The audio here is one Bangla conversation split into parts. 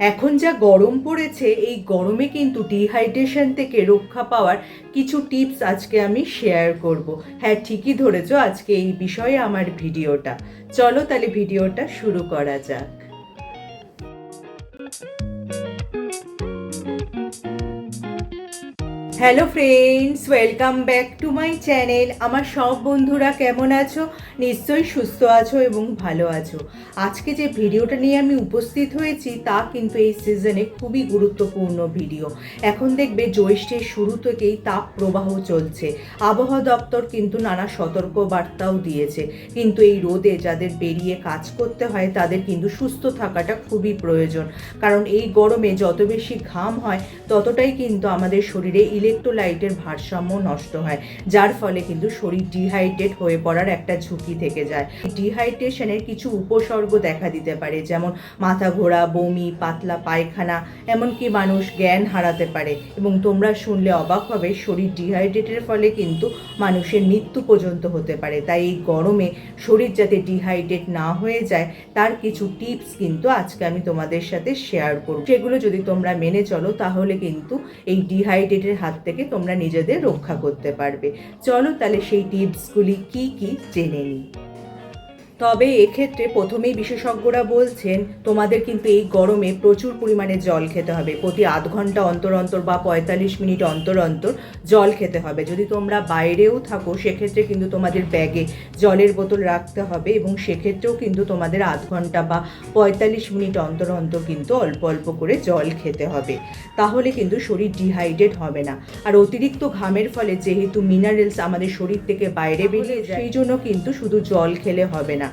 এখন যা গরম পড়েছে, এই গরমে কিন্তু ডিহাইড্রেশন থেকে রক্ষা পাওয়ার কিছু টিপস আজকে আমি শেয়ার করব। হ্যাঁ ঠিকই ধরেছ আজকে এই বিষয়ে আমার ভিডিওটা। চলো তাহলে ভিডিওটা শুরু করা যাক। Hello friends welcome back to my channel আমার সব বন্ধুরা কেমন আছো? নিশ্চয়ই সুস্থ আছো এবং ভালো আছো। আজকে যে ভিডিওটা নিয়ে আমি উপস্থিত হয়েছি, তা কিন্তু এই সিজনে খুবই গুরুত্বপূর্ণ ভিডিও এখন দেখবে জ্যৈষ্ঠের শুরু থেকেই তাপ প্রবাহ চলছে। আবহাওয়া দপ্তর কিন্তু নানা সতর্ক বার্তাও দিয়েছে। কিন্তু এই রোদে যাদের বেরিয়ে কাজ করতে হয়, তাদের কিন্তু সুস্থ থাকাটা খুবই প্রয়োজন। কারণ এই গরমে যত বেশি ঘাম হয়, ততটাই কিন্তু আমাদের শরীরে ইলেকট্রোলাইটের ভারসাম্য নষ্ট হয়, যার ফলে কিন্তু শরীর ডিহাইড্রেট হয়ে পড়ার একটা ঝুঁকি থেকে যায়। ডিহাইড্রেশনের কিছু উপসর্গ দেখা দিতে পারে, যেমন মাথা ঘোরা, বমি, পাতলা পায়খানা, এমনকি মানুষ জ্ঞান হারাতে পারে। এবং তোমরা শুনলে অবাক হবে, শরীর ডিহাইড্রেটের ফলে কিন্তু মানুষের মৃত্যু পর্যন্ত হতে পারে। তাই এই গরমে শরীর যাতে ডিহাইড্রেট না হয়ে যায়, তার কিছু টিপস কিন্তু আজকে আমি তোমাদের সাথে শেয়ার করব। সেগুলো যদি তোমরা মেনে চলো, তাহলে কিন্তু এই ডিহাইড্রেটের হাত থেকে তোমরা নিজেদের রক্ষা করতে পারবে। চলো তাহলে সেই টিপসগুলি কি কি জেনে নিই। তবে এক্ষেত্রে প্রথমেই বিশেষজ্ঞরা বলছেন তোমাদের কিন্তু এই গরমে প্রচুর পরিমাণে জল খেতে হবে। প্রতি আধ ঘণ্টা অন্তর অন্তর বা পঁয়তাল্লিশ মিনিট অন্তর অন্তর জল খেতে হবে। যদি তোমরা বাইরেও থাকো সেক্ষেত্রে কিন্তু তোমাদের ব্যাগে জলের বোতল রাখতে হবে এবং সেক্ষেত্রেও কিন্তু তোমাদের আধ ঘণ্টা বা পঁয়তাল্লিশ মিনিট অন্তর অন্তর কিন্তু অল্প অল্প করে জল খেতে হবে। তাহলে কিন্তু শরীর ডিহাইড্রেট হবে না। আর অতিরিক্ত ঘামের ফলে যেহেতু মিনারেলস আমাদের শরীর থেকে বাইরে বেরিয়ে যায়। সেই জন্য কিন্তু শুধু জল খেলে হবে না।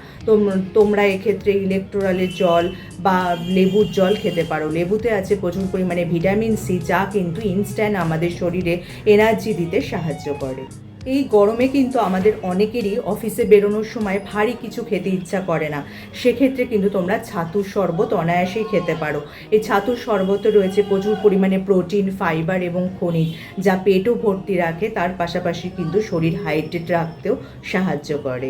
তোমরা এক্ষেত্রে ইলেকট্রোলালের জল বা লেবুর জল খেতে পারো। লেবুতে আছে প্রচুর পরিমাণে ভিটামিন সি যা কিন্তু ইনস্ট্যান্ট আমাদের শরীরে এনার্জি দিতে সাহায্য করে। এই গরমে কিন্তু আমাদের অনেকেরই অফিসে বেরোনোর সময় ভারী কিছু খেতে ইচ্ছা করে না। সেক্ষেত্রে কিন্তু তোমরা ছাতুর শরবত অনায়াসেই খেতে পারো। এই ছাতুর শরবতে রয়েছে প্রচুর পরিমাণে প্রোটিন ফাইবার এবং খনিজ, যা পেটও ভর্তি রাখে, তার পাশাপাশি কিন্তু শরীর হাইড্রেট রাখতেও সাহায্য করে।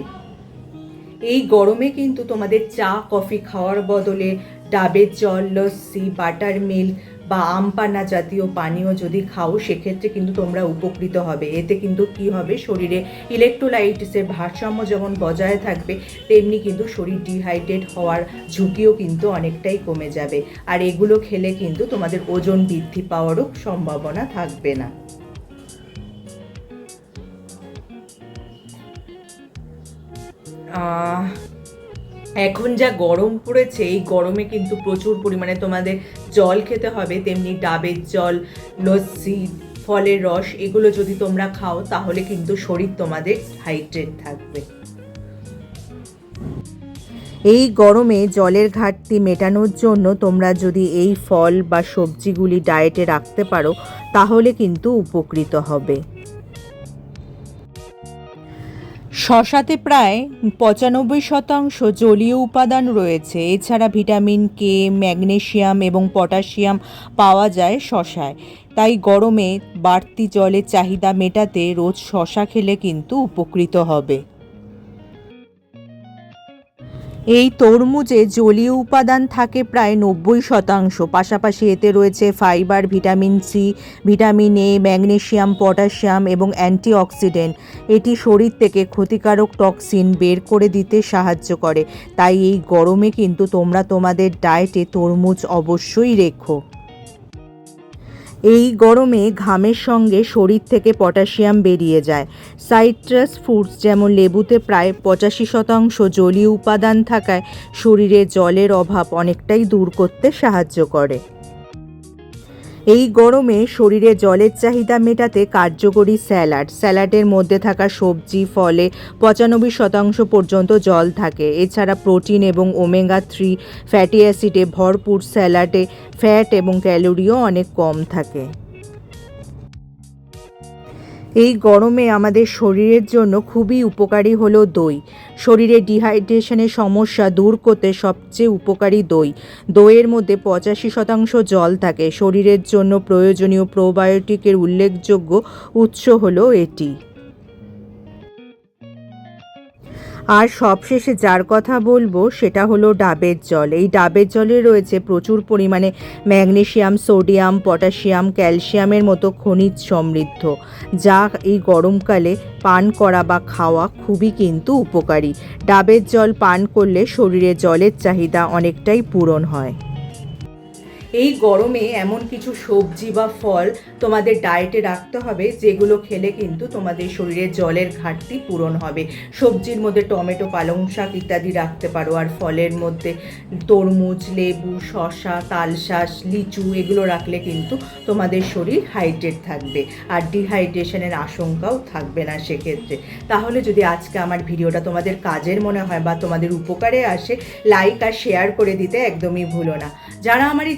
এই গরমে কিন্তু তোমাদের চা, কফি খাওয়ার বদলে ডাবের জল, লস্যি, বাটার মিল্ক বা আমপানা জাতীয় পানীয় যদি খাও, সেক্ষেত্রে কিন্তু তোমরা উপকৃত হবে। এতে কিন্তু কি হবে? শরীরে ইলেকট্রোলাইটিসের ভারসাম্য যেমন বজায় থাকবে, তেমনি কিন্তু শরীর ডিহাইড্রেট হওয়ার ঝুঁকিও কিন্তু অনেকটাই কমে যাবে। আর এগুলো খেলে কিন্তু তোমাদের ওজন বৃদ্ধি পাওয়ারও সম্ভাবনা থাকবে না। এখন যা গরম পড়েছে, এই গরমে কিন্তু প্রচুর পরিমাণে তোমাদের জল খেতে হবে, তেমনি ডাবের জল, লস্যি, ফলের রস, এগুলো যদি তোমরা খাও, তাহলে কিন্তু শরীর তোমাদের হাইড্রেট থাকবে। এই গরমে জলের ঘাটতি মেটানোর জন্য তোমরা যদি এই ফল বা সবজিগুলি ডায়েটে রাখতে পারো, তাহলে কিন্তু উপকৃত হবে। শশাতে প্রায় পঁচানব্বই শতাংশ জলীয় উপাদান রয়েছে। এছাড়া ভিটামিন কে, ম্যাগনেশিয়াম এবং পটাশিয়াম পাওয়া যায় শশায়। তাই গরমে বাড়তি জলের চাহিদা মেটাতে রোজ শশা খেলে কিন্তু উপকৃত হবে। এই তরমুজে জলীয় উপাদান থাকে প্রায় নব্বই শতাংশ। পাশাপাশি এতে রয়েছে fibre, vitamin C, vitamin A, magnesium, potassium এবং অ্যান্টিঅক্সিডেন্ট। এটি শরীর থেকে ক্ষতিকারক টক্সিন বের করে দিতে সাহায্য করে। তাই এই গরমে কিন্তু তোমরা তোমাদের ডায়েটে তরমুজ অবশ্যই রেখো। এই গরমে ঘামের সঙ্গে শরীর থেকে পটাশিয়াম বেরিয়ে যায়। সাইট্রাস ফ্রুটস যেমন লেবুতে প্রায় পঁচাশি শতাংশ জলীয় উপাদান থাকায় শরীরে জলের অভাব অনেকটাই দূর করতে সাহায্য করে। এই গরমে শরীরে জলের চাহিদা মেটাতে কার্যকরী স্যালাড। স্যালাডের মধ্যে থাকা সবজি, ফলে পঁচানব্বই শতাংশ পর্যন্ত জল থাকে। এছাড়া প্রোটিন এবং ওমেগা থ্রি ফ্যাটি অ্যাসিডে ভরপুর স্যালাডে ফ্যাট এবং ক্যালোরিও অনেক কম থাকে। এই গরমে আমাদের শরীরের জন্য খুবই উপকারী হলো দই। শরীরে ডিহাইড্রেশনের সমস্যা দূর করতে সবচেয়ে উপকারী দই। দইয়ের মধ্যে পঁচাশি শতাংশ জল থাকে। শরীরের জন্য প্রয়োজনীয় প্রোবায়োটিকের উল্লেখযোগ্য উৎস হলো এটি। আর সবশেষে যার কথা বলব সেটা হলো ডাবের জল। এই ডাবের জলে রয়েছে প্রচুর পরিমাণে ম্যাগনেশিয়াম, সোডিয়াম, পটাশিয়াম, ক্যালসিয়ামের মতো খনিজ সমৃদ্ধ, যা এই গরমকালে পান করা বা খাওয়া খুবই কিন্তু উপকারী। ডাবের জল পান করলে শরীরে জলের চাহিদা অনেকটাই পূরণ হয়। এই গরমে এমন কিছু সবজি বা ফল তোমাদের ডায়েটে রাখতে হবে, যেগুলো খেলে কিন্তু তোমাদের শরীরে জলের ঘাটতি পূরণ হবে। সবজির মধ্যে টমেটো, পালং শাক ইত্যাদি রাখতে পারো, আর ফলের মধ্যে তরমুজ, লেবু শশা তালশাস লিচু এগুলো রাখলে কিন্তু তোমাদের শরীর হাইড্রেট থাকবে, আর ডিহাইড্রেশনের আশঙ্কাও থাকবে না সেক্ষেত্রে। তাহলে যদি আজকে আমার ভিডিওটা তোমাদের কাজের মনে হয় বা তোমাদের উপকারে আসে লাইক আর শেয়ার করে দিতে একদমই ভুলো না। যারা আমার এই